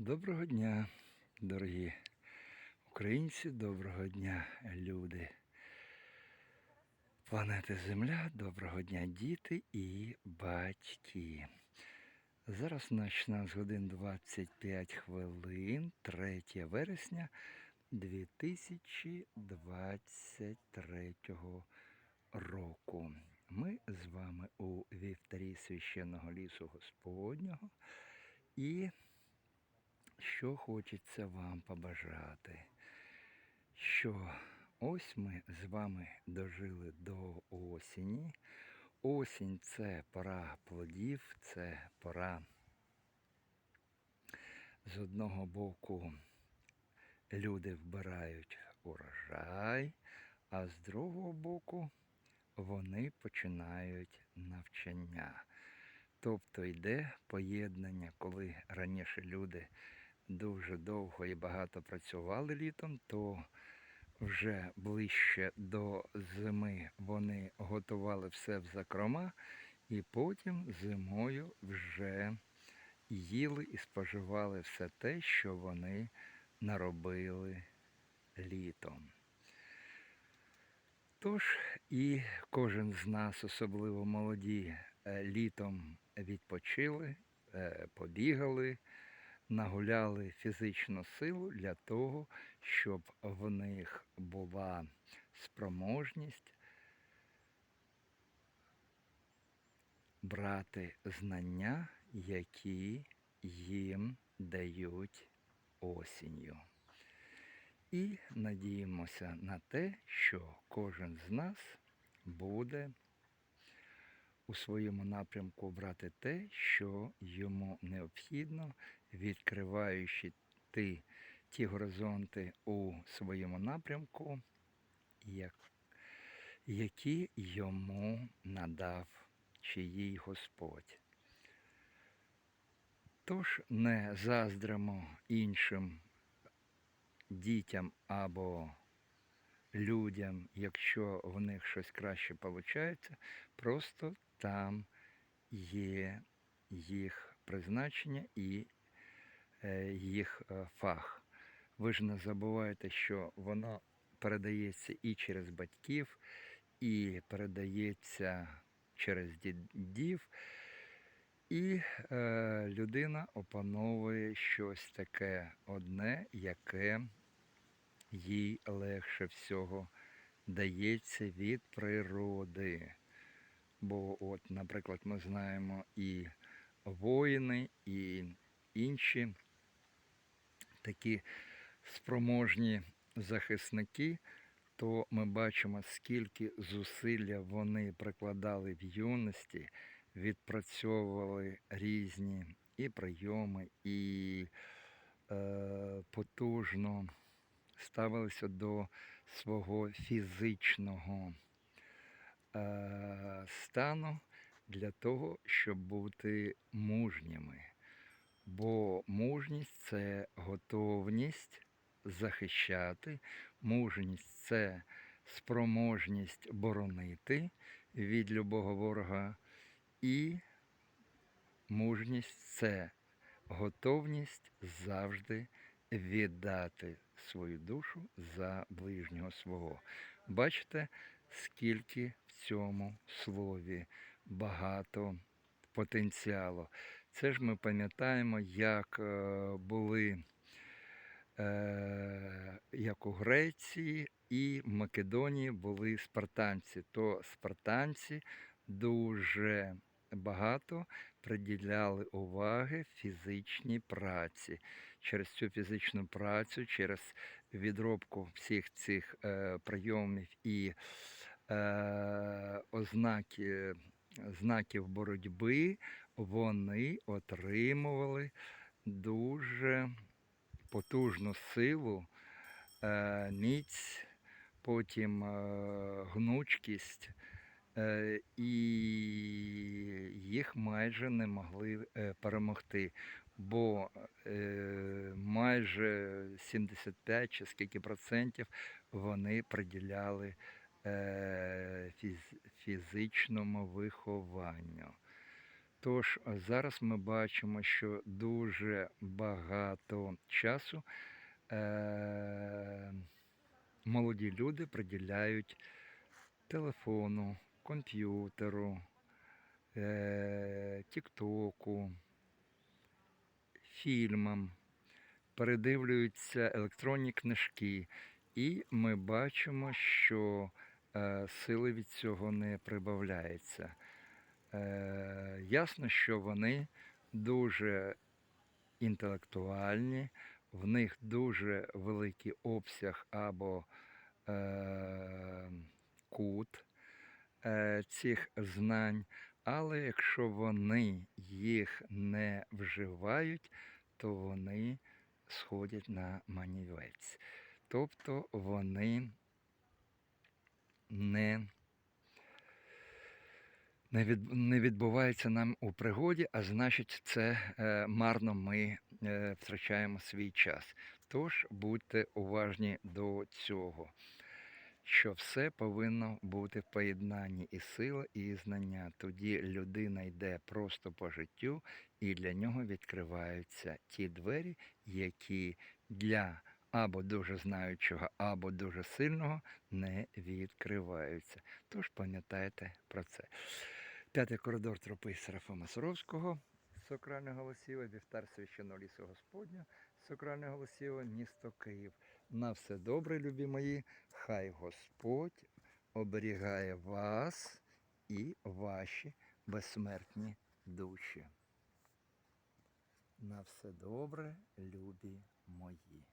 Доброго дня, дорогі українці, доброго дня, люди. Планети Земля, доброго дня, діти і батьки. Зараз на 16 годин 25 хвилин, 3 вересня 2023 року. Ми з вами у вівтарі священного лісу Господнього. І що хочеться вам побажати, що ось ми з вами дожили до осені. Осінь це пора плодів, це пора з одного боку люди вбирають урожай, а з другого боку вони починають навчання. Тобто йде поєднання, коли раніше люди дуже довго і багато працювали літом, то вже ближче до зими вони готували все в закрома, і потім зимою вже їли і споживали все те, що вони наробили літом. Тож і кожен з нас, особливо молоді, е, літом відпочили, е, побігали, нагуляли фізичну силу для того, щоб в них була спроможність брати знання, які їм дають осінню. І надіємося на те, що кожен з нас буде у своєму напрямку брати те, що йому необхідно, відкриваючи ті, ті горизонти у своєму напрямку, як, які йому надав чиїй Господь. Тож не заздримо іншим дітям або людям, якщо в них щось краще виходить, просто там є їх призначення і е, їх е, фах. Ви ж не забувайте, що воно передається і через батьків, і передається через дідів. І е, людина опановує щось таке одне, яке їй легше всього дається від природи. Бо, от, наприклад, ми знаємо і воїни, і інші такі спроможні захисники, то ми бачимо, скільки зусилля вони прикладали в юності, відпрацьовували різні і прийоми, і е, потужно ставилися до свого фізичного е, стану для того, щоб бути мужніми. Бо мужність це готовність захищати, мужність це спроможність боронити від любого ворога, і мужність це готовність завжди віддати свою душу за ближнього свого. Бачите, скільки в цьому слові багато потенціалу. Це ж ми пам'ятаємо, як е, були е, як у Греції і в Македонії були спартанці. То спартанці дуже багато приділяли уваги фізичній праці. Через цю фізичну працю, через відробку всіх цих е, прийомів і е, ознаки, знаків боротьби, вони отримували дуже потужну силу, е, міць, потім е, гнучкість. Е, і їх майже не могли е, перемогти, бо е, майже 75 чи скільки процентів вони приділяли фізичному вихованню. Тож зараз ми бачимо, що дуже багато часу е- молоді люди приділяють телефону, комп'ютеру, е- тіктоку, фільмам, передивлюються електронні книжки, і ми бачимо, що е, сили від цього не прибавляється. Е, ясно, що вони дуже інтелектуальні, в них дуже великий обсяг або е, кут е, цих знань, але якщо вони їх не вживають, то вони сходять на манівець. Тобто вони не не, від, не відбувається нам у пригоді, а значить, це е, марно ми е, втрачаємо свій час. Тож будьте уважні до цього, що все повинно бути в поєднанні і сила, і знання. Тоді людина йде просто по життю, і для нього відкриваються ті двері, які для або дуже знаючого, або дуже сильного не відкриваються. Тож пам'ятайте про це. П'ятий коридор тропи Серафима Саровського, Сокральне Голосіве, вівтар священного лісу Господня, Сокральне Голосіве, місто Київ. На все добре, любі мої, хай Господь оберігає вас і ваші безсмертні душі. На все добре, любі мої.